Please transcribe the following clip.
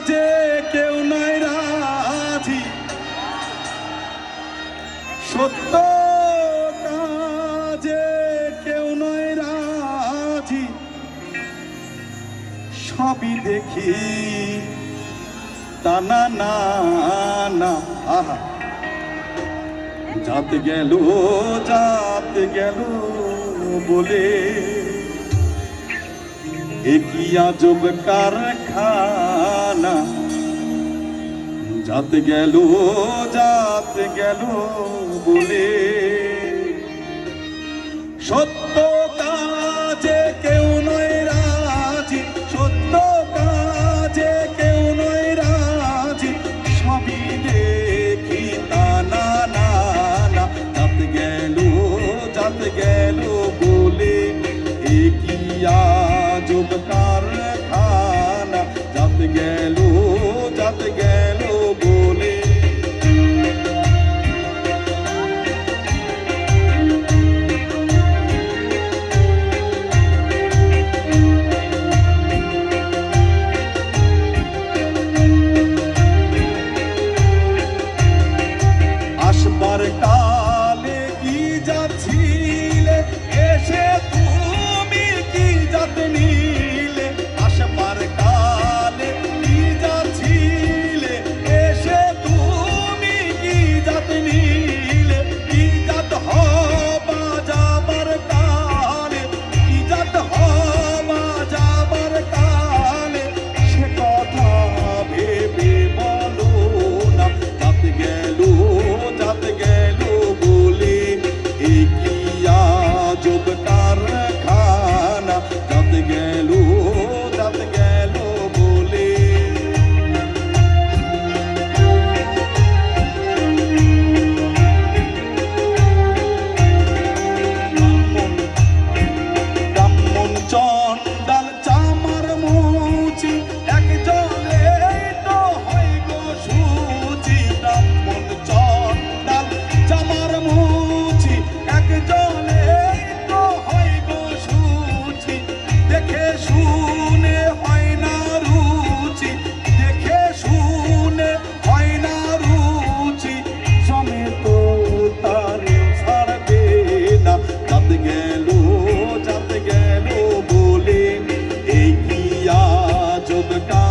কাজে কেউ নয় রাজি। সত্য কাজে কেউ নয় রাজি। সবই দেখি টানা না না আহা। যাতে গেল যাতে গেল বলে। একই আজব কারখানা? যাতে গেল যাতে গেল বলে। সত্য কাজে কেউ নয় রাজি, সত্য কাজে কেউ নয় রাজি। সবই দেখি তা না না না। যাতে গেল যাতে গেল বলে। একই আজব কারখানা যাতে গেল যাতে গেল the dawn.